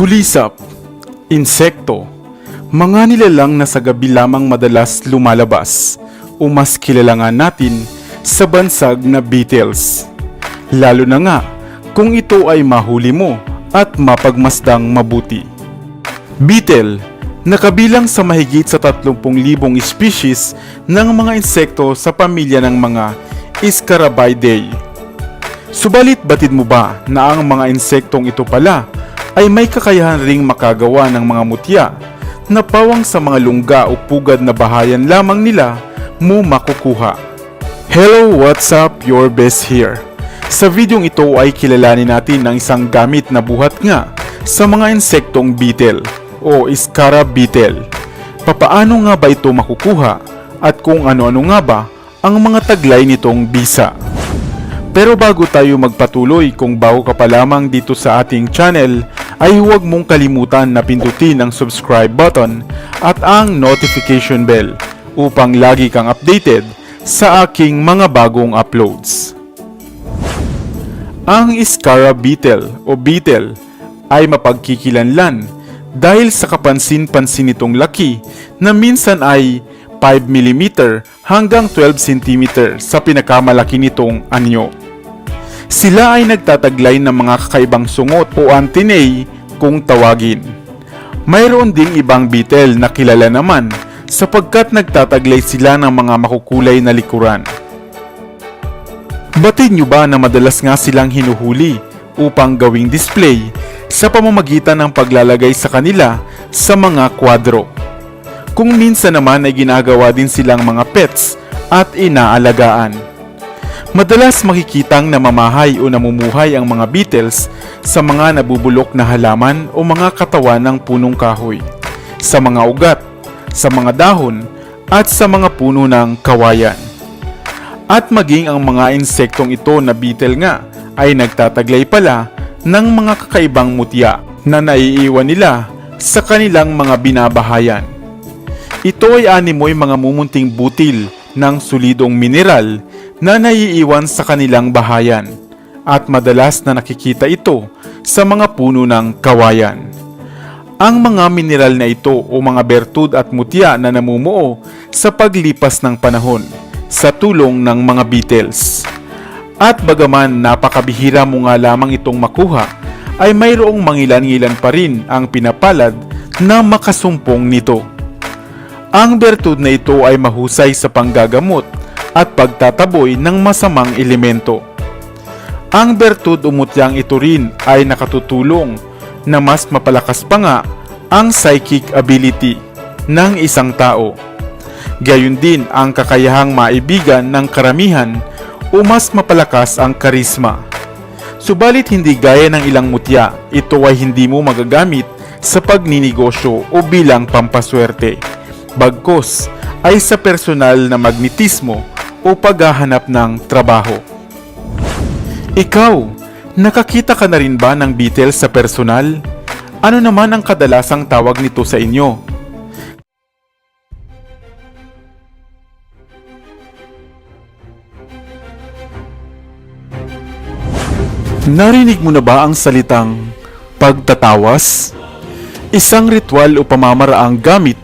Kulisap, insekto, mga nilalang na sa gabi lamang madalas lumalabas o mas kilala nga natin sa bansag na beetles. Lalo na nga kung ito ay mahuli mo at mapagmasdang mabuti. Beetle, nakabilang sa mahigit sa 30,000 species ng mga insekto sa pamilya ng mga Scarabidae. Subalit batid mo ba na ang mga insektong ito pala ay may kakayahan ring makagawa ng mga mutya na pawang sa mga lungga o pugad na bahayan lamang nila mo makukuha. Hello, what's up? Your best here. Sa videong ito ay kilalanin natin ang isang gamit na buhat nga sa mga insektong beetle o Scarab beetle. Papaano nga ba ito makukuha at kung ano-ano nga ba ang mga taglay nitong bisa? Pero bago tayo magpatuloy, kung bago ka pa lamang dito sa ating channel, ay huwag mong kalimutan na pindutin ang subscribe button at ang notification bell upang lagi kang updated sa aking mga bagong uploads. Ang Scarab beetle o beetle ay mapagkikilanlan dahil sa kapansin-pansin nitong laki na minsan ay 5 mm hanggang 12 cm sa pinakamalaki nitong anyo. Sila ay nagtataglay ng mga kakaibang sungot o antennae kung tawagin. Mayroon ding ibang beetle na kilala naman sapagkat nagtataglay sila ng mga makukulay na likuran. Batid nyo ba na madalas nga silang hinuhuli upang gawing display sa pamamagitan ng paglalagay sa kanila sa mga kwadro? Kung minsan naman ay ginagawa din silang mga pets at inaalagaan. Madalas makikitang namamahay o namumuhay ang mga beetles sa mga nabubulok na halaman o mga katawan ng punong kahoy, sa mga ugat, sa mga dahon, at sa mga puno ng kawayan. At maging ang mga insektong ito na beetle nga ay nagtataglay pala ng mga kakaibang mutya na naiiwan nila sa kanilang mga binabahayan. Ito ay animoy mga mumunting butil ng solidong mineral na naiiwan sa kanilang bahayan at madalas na nakikita ito sa mga puno ng kawayan. Ang mga mineral na ito o mga bertud at mutya na namumuo sa paglipas ng panahon sa tulong ng mga beetles. At bagaman napakabihira mo nga lamang itong makuha, ay mayroong mangilan-ngilan pa rin ang pinapalad na makasumpong nito. Ang bertud na ito ay mahusay sa panggagamot at pagtataboy ng masamang elemento. Ang bertud umutyang ito rin ay nakatutulong na mas mapalakas pa nga ang psychic ability ng isang tao. Gayun din ang kakayahang maibigan ng karamihan o mas mapalakas ang karisma. Subalit hindi gaya ng ilang mutya, ito ay hindi mo magagamit sa pagninegosyo o bilang pampaswerte. Bagkos ay sa personal na magnetismo o paghahanap ng trabaho. Ikaw, nakakita ka na rin ba ng beetle sa personal? Ano naman ang kadalasang tawag nito sa inyo? Narinig mo na ba ang salitang pagtatawas? Isang ritual o pamamaraang gamit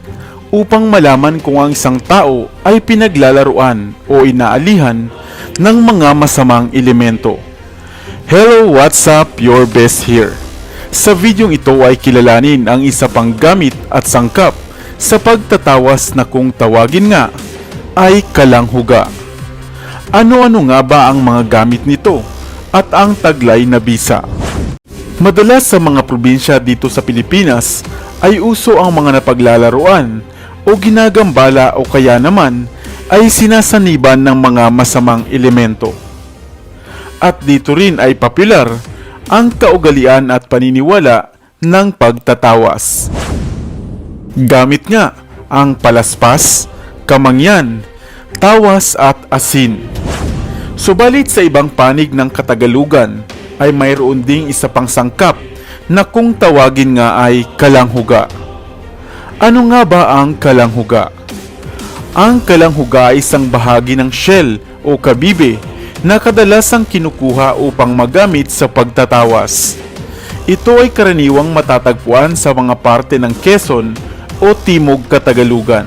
upang malaman kung ang isang tao ay pinaglalaruan o inaalihan ng mga masamang elemento. Hello, what's up? Your best here. Sa videong ito ay kilalanin ang isa pang gamit at sangkap sa pagtatawas na kung tawagin nga ay kalanghuga. Ano-ano nga ba ang mga gamit nito at ang taglay na bisa? Madalas sa mga probinsya dito sa Pilipinas ay uso ang mga napaglalaruan o ginagambala o kaya naman ay sinasaniban ng mga masamang elemento. At dito rin ay popular ang kaugalian at paniniwala ng pagtatawas. Gamit nga ang palaspas, kamangyan, tawas at asin. Subalit sa ibang panig ng Katagalugan ay mayroon ding isa pang sangkap na kung tawagin nga ay kalanghuga. Ano nga ba ang kalanghuga? Ang kalanghuga ay isang bahagi ng shell o kabibe na kadalasang kinukuha upang magamit sa pagtatawas. Ito ay karaniwang matatagpuan sa mga parte ng Quezon o Timog Katagalugan.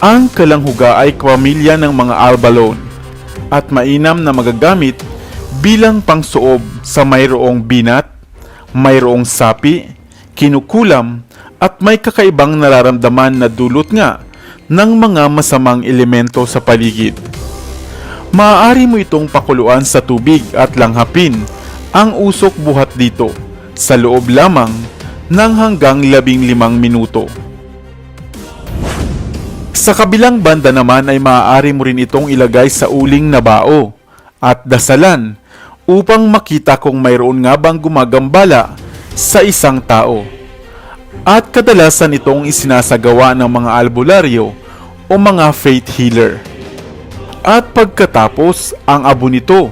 Ang kalanghuga ay pamilya ng mga albalone at mainam na magagamit bilang pangsuob sa mayroong binat, mayroong sapi, kinukulam at may kakaibang nararamdaman na dulot nga ng mga masamang elemento sa paligid. Maaari mo itong pakuluan sa tubig at langhapin ang usok buhat dito sa loob lamang ng hanggang labing limang minuto. Sa kabilang banda naman ay maaari mo rin itong ilagay sa uling na bao at dasalan upang makita kung mayroon nga bang gumagambala sa isang tao. At kadalasan itong isinasagawa ng mga albularyo o mga faith healer. At pagkatapos, ang abo nito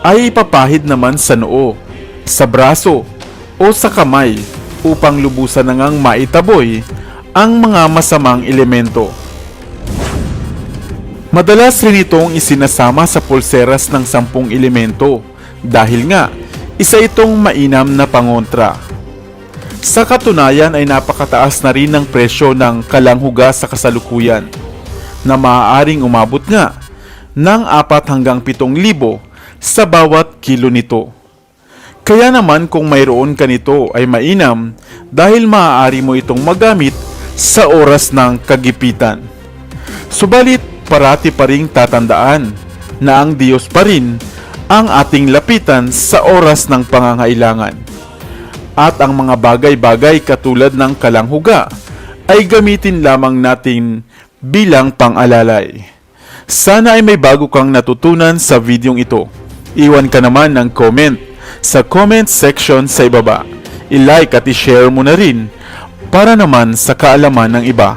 ay ipapahid naman sa noo, sa braso o sa kamay upang lubusan na ngang maitaboy ang mga masamang elemento. Madalas rin itong isinasama sa pulseras ng sampung elemento dahil nga isa itong mainam na pangontra. Sa katunayan ay napakataas na rin ang presyo ng kalanghuga sa kasalukuyan na maaaring umabot nga ng 4 hanggang 7,000 sa bawat kilo nito. Kaya naman kung mayroon ka nito ay mainam dahil maaari mo itong magamit sa oras ng kagipitan. Subalit parati pa ring tatandaan na ang Diyos pa rin ang ating lapitan sa oras ng pangangailangan. At ang mga bagay-bagay katulad ng kalanghuga ay gamitin lamang natin bilang pang-alalay. Sana ay may bago kang natutunan sa videong ito. Iwan ka naman ng comment sa comment section sa ibaba. I-like at i-share mo na rin para naman sa kaalaman ng iba.